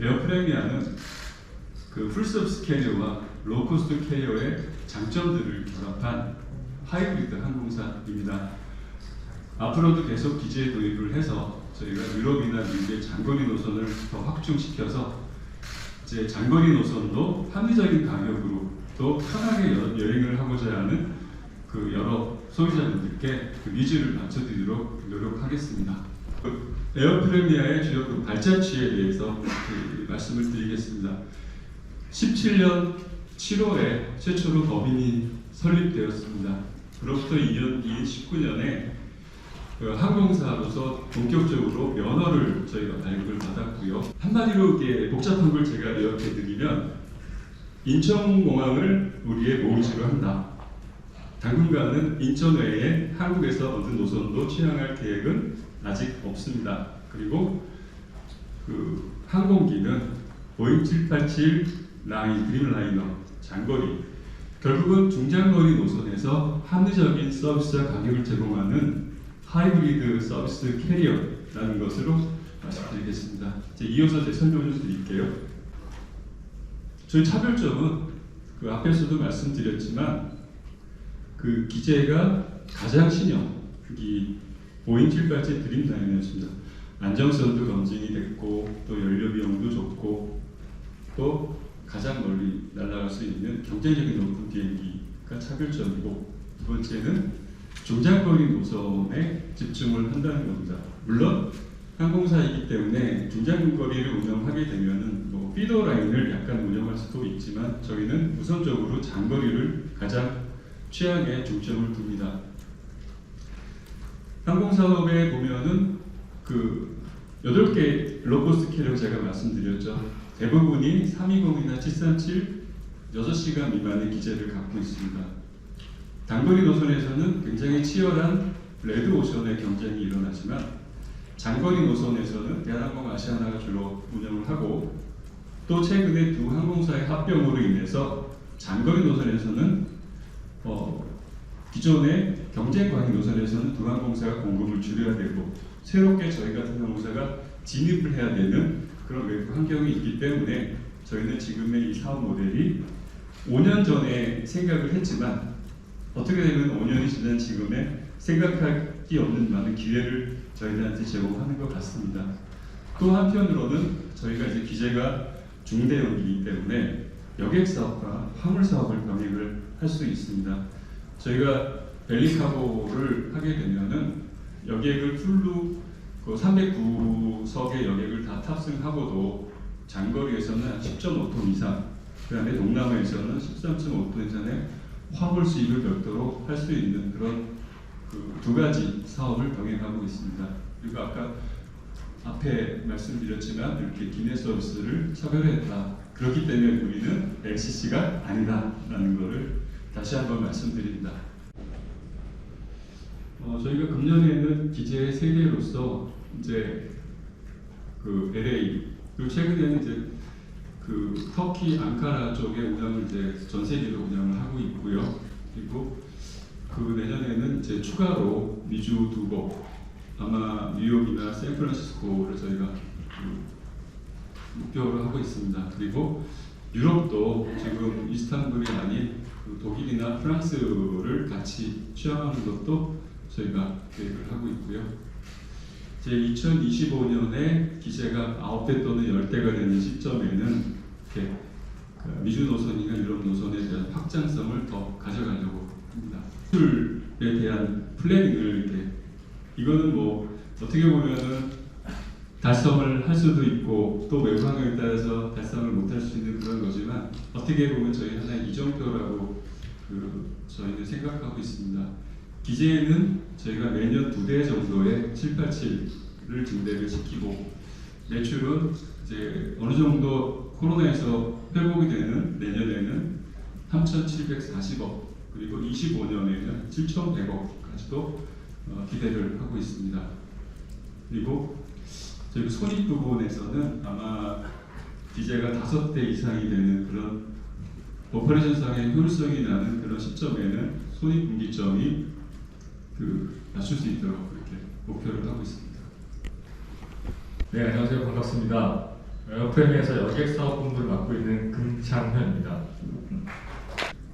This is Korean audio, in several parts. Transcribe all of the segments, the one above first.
에어프레미아는 그 풀서비스 캐리어와 로코스트 캐리어의 장점들을 결합한 하이브리드 항공사입니다. 앞으로도 계속 기지에 도입을 해서 저희가 유럽이나 미국의 장거리 노선을 더 확충시켜서 이제 장거리 노선도 합리적인 가격으로 또 편하게 여- 여행을 하고자 하는 그 여러 소비자분들께 그 니즈를 맞춰드리도록 노력하겠습니다. 그 에어프레미아의 그 발자취에 대해서 그 말씀을 드리겠습니다. 17년 7월에 최초로 법인이 설립되었습니다. 그로부터 2년 뒤인 19년에 그 항공사로서 본격적으로 면허를 저희가 발급을 받았고요. 한마디로 이게 복잡한 걸 제가 요약해 드리면 인천공항을 우리의 모의지로 한다. 당분간은 인천 외에 한국에서 어느 노선도 취항할 계획은 아직 없습니다. 그리고 그 항공기는 보잉 787 라인 드림라이너 장거리 결국은 중장거리 노선에서 합리적인 서비스와 가격을 제공하는 하이브리드 서비스 캐리어라는 것으로 말씀드리겠습니다. 이제 이어서 제 설명을 좀 드릴게요. 저희 차별점은 그 앞에서도 말씀드렸지만 그 기재가 가장 신형 이 보잉 787 드림라이너였습니다. 안정성도 검증이 됐고 또 연료 비용도 좋고 또 가장 멀리 날아갈 수 있는 경쟁력이 높은 비행기가 차별점이고 두 번째는 중장거리 노선에 집중을 한다는 겁니다. 물론 항공사이기 때문에 중장거리를 운영하게 되면은 뭐 피더 라인을 약간 운영할 수도 있지만 저희는 우선적으로 장거리를 가장 취향에 중점을 둡니다. 항공사업에 보면은 그 8개 로코스트 캐리어 제가 말씀드렸죠. 대부분이 320이나 737 6시간 미만의 기재를 갖고 있습니다. 단거리 노선에서는 굉장히 치열한 레드 오션의 경쟁이 일어나지만 장거리 노선에서는 대한항공 아시아나가 주로 운영을 하고 또 최근에 두 항공사의 합병으로 인해서 장거리 노선에서는 어, 기존의 경쟁 과잉 노선에서는 두 항공사가 공급을 줄여야 되고 새롭게 저희 같은 항공사가 진입을 해야 되는 그런 외부 환경이 있기 때문에 저희는 지금의 이 사업 모델이 5년 전에 생각을 했지만 어떻게 되면 5년이 지난 지금에 생각하기 없는 많은 기회를 저희들한테 제공하는 것 같습니다. 또 한편으로는 저희가 이제 기재가 중대형이기 때문에 여객 사업과 화물 사업을 병행을 할 수 있습니다. 저희가 벨리카고를 하게 되면은 여객을 풀로 그 309석의 여객을 다 탑승하고도 장거리에서는 한 10.5톤 이상, 그 다음에 동남아에서는 13.5톤 이상의 화물 수입을 별도로 할 수 있는 그런 그 두 가지 사업을 병행하고 있습니다. 그리고 아까 앞에 말씀드렸지만 이렇게 기내 서비스를 차별했다. 그렇기 때문에 우리는 LCC가 아니다라는 것을 다시 한번 말씀드립니다. 어, 저희가 금년에는 기재 세계로서 이제 그 LA 그리고 최근에는 이제 그 터키 앙카라 쪽에 운영을 이제 전 세계로 운영을 하고 있고요. 그리고 그 내년에는 이제 추가로 미주 두 곳, 아마 뉴욕이나 샌프란시스코를 저희가 그 목표로 하고 있습니다. 그리고 유럽도 지금 이스탄불이 아닌 그 독일이나 프랑스를 같이 취합하는 것도 저희가 계획을 하고 있고요. 제 2025년에 기재가 9대 또는 10대가 되는 시점에는 이렇게 그 미주 노선이나 유럽 노선에 대한 확장성을 더 가져가려고 합니다. 수출에 대한 플래닝을 이렇게 이거는 뭐 어떻게 보면은 달성을 할 수도 있고 또 환경에 따라서 달성을 못할 수 있는 그런 거지만 어떻게 보면 저희 하나의 이정표라고 그 저희는 생각하고 있습니다. 기재에는 저희가 매년 두 대 정도의 787을 증대를 시키고 매출은 이제 어느 정도 코로나에서 회복이 되는 내년에는 3,740억 그리고 25년에는 7,100억까지도 어, 기대를 하고 있습니다. 그리고 저희 손익 부분에서는 아마 기재가 다섯 대 이상이 되는 그런 오퍼레이션상의 효율성이 나는 그런 시점에는 손익 분기점이 그 낮출 수 있도록 그렇게 목표를 하고 있습니다. 네, 안녕하세요. 반갑습니다. 에어프레미에서 여객 사업 본부를 맡고 있는 금창현입니다.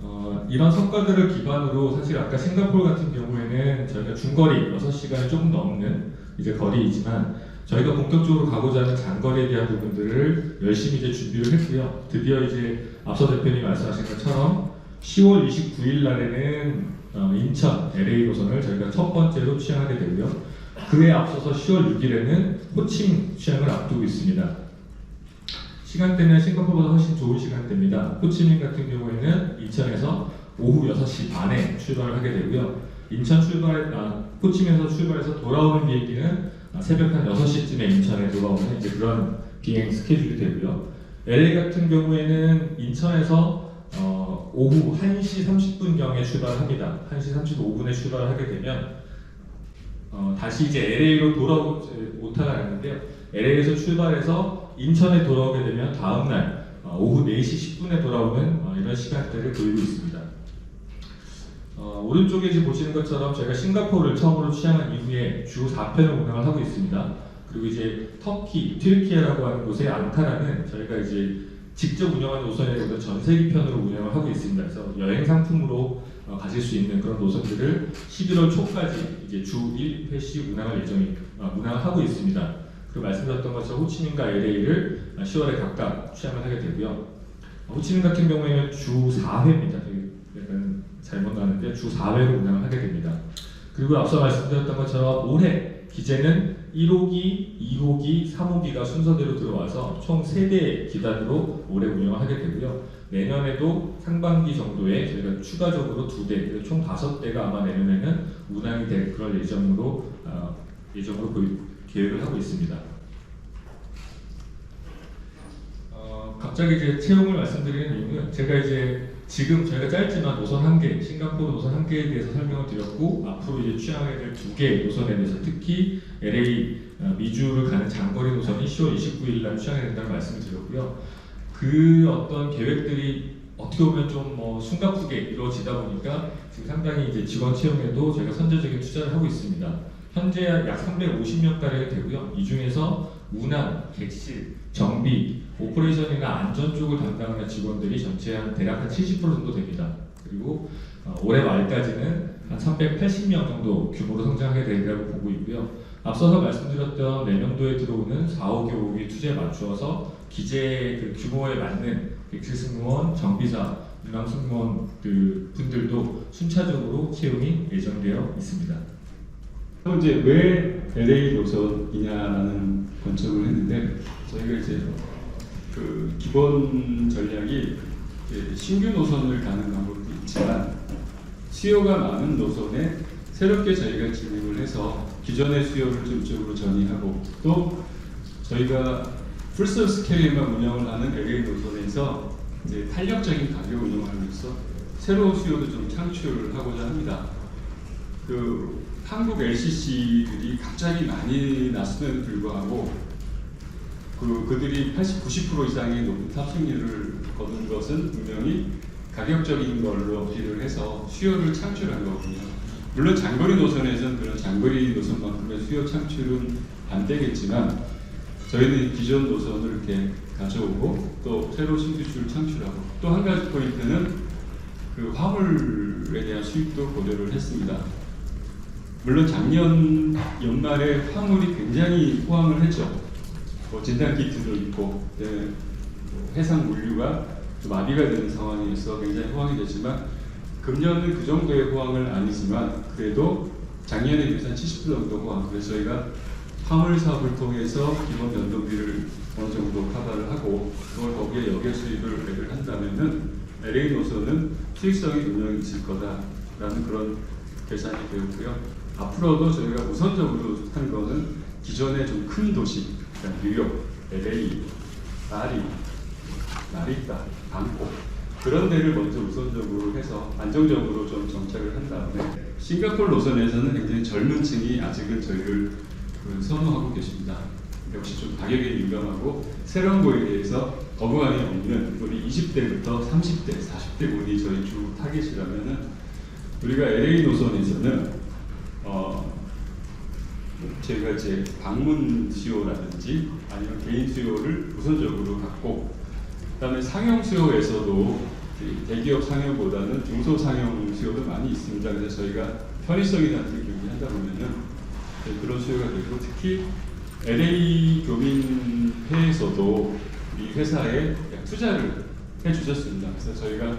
어, 이런 성과들을 기반으로 사실 아까 싱가포르 같은 경우에는 저희가 중거리 6시간이 조금 넘는 이제 거리이지만 저희가 본격적으로 가고자 하는 장거리에 대한 부분들을 열심히 이제 준비를 했고요. 드디어 이제 앞서 대표님 말씀하신 것처럼 10월 29일 날에는 어, 인천 LA 노선을 저희가 첫 번째로 취항하게 되고요. 그에 앞서서 10월 6일에는 호칭 취항을 앞두고 있습니다. 시간대는 싱가포르보다 훨씬 좋은 시간대입니다. 호치민 같은 경우에는 인천에서 오후 6시 반에 출발을 하게 되고요. 인천 출발, 아, 호치민에서 출발해서 돌아오는 비행기는 아, 새벽 한 6시쯤에 인천에 돌아오는 이제 그런 비행 스케줄이 되고요. LA 같은 경우에는 인천에서 어, 오후 1시 30분경에 출발합니다. 1시 35분에 출발을 하게 되면 어, 다시 이제 LA로 돌아오지 못하게 하는데요. LA에서 출발해서 인천에 돌아오게 되면 다음 날 어, 오후 4시 10분에 돌아오는 어, 이런 시간대를 보이고 있습니다. 어, 오른쪽에 지금 보시는 것처럼 저희가 싱가포르를 처음으로 취항한 이후에 주 4편을 운항을 하고 있습니다. 그리고 이제 터키, 튀르키예라고 하는 곳의 앙카라는 저희가 이제 직접 운영하는 노선이라기보다 전세기 편으로 운영을 하고 있습니다. 그래서 여행 상품으로 어, 가실 수 있는 그런 노선들을 11월 초까지 이제 주 1회씩 운항을 예정이 어, 운항을 하고 있습니다. 그 말씀드렸던 것처럼 호치민과 LA를 10월에 각각 취항을 하게 되고요. 어, 호치민 같은 경우에는 주 4회입니다. 약간 잘못 나왔는데 주 4회로 운항을 하게 됩니다. 그리고 앞서 말씀드렸던 것처럼 올해 기재는 1호기, 2호기, 3호기가 순서대로 들어와서 총 3대 기단으로 올해 운영을 하게 되고요. 내년에도 상반기 정도에 저희가 추가적으로 2대, 총 5대가 아마 내년에는 운항이 될 그럴 예정으로 어, 예정으로 계획을 하고 있습니다. 어, 갑자기 이제 채용을 말씀드리는 이유는 제가 이제 지금 저희가 짧지만 노선 한 개, 싱가포르 노선 한 개에 대해서 설명을 드렸고 앞으로 이제 취항하게 될두 개의 노선에 대해서 특히 LA 어, 미주를 가는 장거리 노선이 10월 29일 날 취항이 된다는 말씀을 드렸고요. 그 어떤 계획들이 어떻게 보면 좀 뭐 숨가쁘게 이루어지다 보니까 지금 상당히 이제 직원 채용에도 저희가 선제적인 투자를 하고 있습니다. 현재 약 350명 가량이 되고요. 이 중에서 운항, 객실, 정비, 오퍼레이션이나 안전 쪽을 담당하는 직원들이 전체 한 대략 한 70% 정도 됩니다. 그리고 어, 올해 말까지는 한 380명 정도 규모로 성장하게 되리라고 보고 있고요. 앞서서 말씀드렸던 내년도에 들어오는 4, 5기, 5기 투자에 맞추어서 기재 그 규모에 맞는 객실 승무원, 정비사, 운항 승무원 그 분들도 순차적으로 채용이 예정되어 있습니다. 그럼 이제 왜 LA 노선이냐라는 관점을 했는데 저희가 이제 그 기본 전략이 신규 노선을 가는 방법도 있지만 수요가 많은 노선에 새롭게 저희가 진행을 해서 기존의 수요를 좀 이쪽으로 전이하고 또 저희가 풀서스 캐리어만 운영을 하는 LA 노선에서 이제 탄력적인 가격 운영을 위해서 새로운 수요도 좀 창출을 하고자 합니다. 그 한국 LCC들이 갑자기 많이 났음에도 불구하고 그 그들이 80, 90% 이상의 높은 탑승률을 거둔 것은 분명히 가격적인 걸로 어필을 해서 수요를 창출한 거거든요. 물론 장거리 노선에서는 그런 장거리 노선만큼의 수요 창출은 안 되겠지만 저희는 기존 노선을 이렇게 가져오고 또 새로 신규수를 창출하고 또 한 가지 포인트는 그 화물에 대한 수익도 고려를 했습니다. 물론 작년 연말에 화물이 굉장히 호황을 했죠. 뭐 진단 키트도 있고 네, 뭐 해상 물류가 좀 마비가 되는 상황이어서 굉장히 호황이 됐지만 금년은 그 정도의 호황은 아니지만 그래도 작년에 비해서 한70% 정도 호황. 그래서 저희가 화물 사업을 통해서 기본 연동비를 어느 정도 커버를 하고 그걸 거기에 여객 수입을 배를 한다면은 LA 노선은 수익성이 분명히 있을 거다라는 그런 계산이 되었고요. 앞으로도 저희가 우선적으로 한 거는 기존의 좀 큰 도시, 뉴욕, LA, 파리, 나리타, 방콕 그런 데를 먼저 우선적으로 해서 안정적으로 좀 정착을 한 다음에 싱가포르 노선에서는 굉장히 젊은 층이 아직은 저희를 그 선호하고 계십니다. 역시 좀 가격에 민감하고 새로운 거에 대해서 거부감이 없는 우리 20대부터 30대, 40대 분이 저희 주 타겟이라면은 우리가 LA 노선에서는 어, 저희가 이제 방문 수요라든지 아니면 개인 수요를 우선적으로 갖고 그다음에 상용 수요에서도 이 대기업 상용보다는 중소 상용 수요도 많이 있습니다. 그래서 저희가 편의성이라는 걸 경기한다 보면은 네, 그런 수요가 되고 특히 LA 교민회에서도 이 회사에 약 투자를 해주셨습니다. 그래서 저희가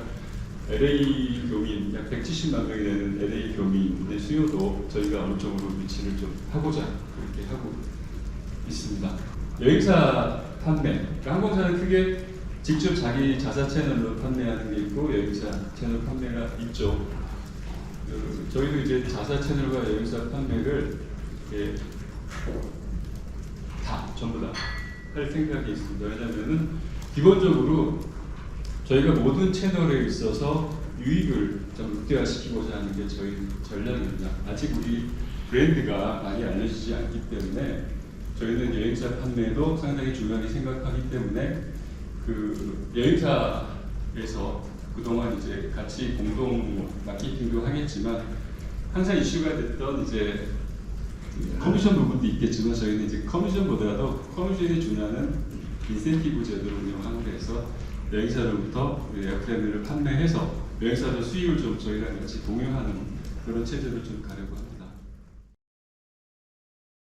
LA 교민 약 170만 명이 되는 LA 교민의 수요도 저희가 어느 정도 위치를 좀 하고자 그렇게 하고 있습니다. 여행사 판매, 그러니까 항공사는 크게 직접 자기 자사 채널로 판매하는 게 있고 여행사 채널 판매가 있죠. 그, 저희도 이제 자사 채널과 여행사 판매를 다 전부 다 할 생각이 있습니다. 왜냐하면은 기본적으로 저희가 모든 채널에 있어서 유익을 좀 극대화시키고자 하는 게 저희 전략입니다. 아직 우리 브랜드가 많이 알려지지 않기 때문에 저희는 여행사 판매도 상당히 중요하게 생각하기 때문에 그 여행사에서 그동안 이제 같이 공동 마케팅도 하겠지만 항상 이슈가 됐던 이제 커미션 부분도 있겠지만 저희는 이제 커미션보다도 커미션이 중요한 인센티브 제도를 운영하는 데서 여행사로부터 에어플랜을 판매해서 여행사도 수익을 좀 저희랑 같이 공유하는 그런 체제를 좀 가려고.